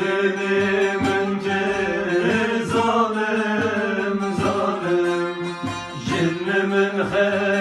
dedim önce Zalim zalim. Cinnemin her